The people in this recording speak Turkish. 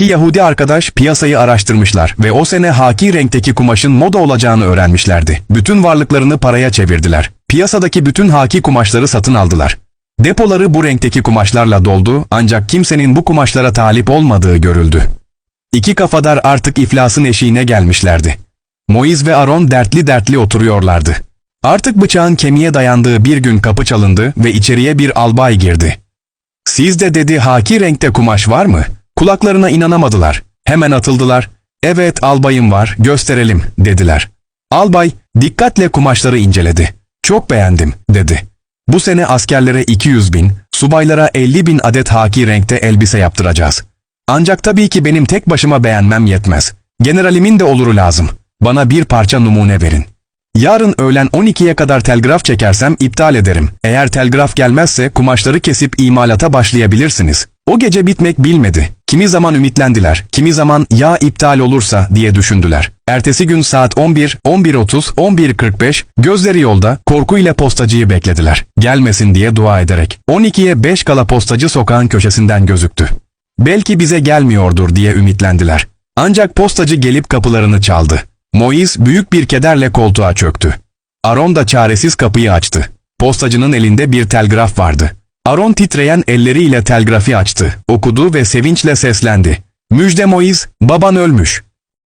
İki Yahudi arkadaş piyasayı araştırmışlar ve o sene haki renkteki kumaşın moda olacağını öğrenmişlerdi. Bütün varlıklarını paraya çevirdiler. Piyasadaki bütün haki kumaşları satın aldılar. Depoları bu renkteki kumaşlarla doldu ancak kimsenin bu kumaşlara talip olmadığı görüldü. İki kafadar artık iflasın eşiğine gelmişlerdi. Moiz ve Aaron dertli dertli oturuyorlardı. Artık bıçağın kemiğe dayandığı bir gün kapı çalındı ve içeriye bir albay girdi. Sizde dedi haki renkte kumaş var mı? Kulaklarına inanamadılar. Hemen atıldılar. Evet albayım var gösterelim dediler. Albay dikkatle kumaşları inceledi. Çok beğendim dedi. Bu sene askerlere 200 bin, subaylara 50 bin adet haki renkte elbise yaptıracağız. Ancak tabii ki benim tek başıma beğenmem yetmez. Generalimin de oluru lazım. Bana bir parça numune verin. Yarın öğlen 12'ye kadar telgraf çekersem iptal ederim. Eğer telgraf gelmezse kumaşları kesip imalata başlayabilirsiniz. O gece bitmek bilmedi. Kimi zaman ümitlendiler, kimi zaman ya iptal olursa diye düşündüler. Ertesi gün saat 11, 11.30, 11.45 gözleri yolda korkuyla postacıyı beklediler. Gelmesin diye dua ederek. 12'ye 5 kala postacı sokağın köşesinden gözüktü. Belki bize gelmiyordur diye ümitlendiler. Ancak postacı gelip kapılarını çaldı. Moiz büyük bir kederle koltuğa çöktü. Aaron da çaresiz kapıyı açtı. Postacının elinde bir telgraf vardı. Aaron titreyen elleriyle telgrafı açtı, okudu ve sevinçle seslendi. Müjde Moiz, baban ölmüş.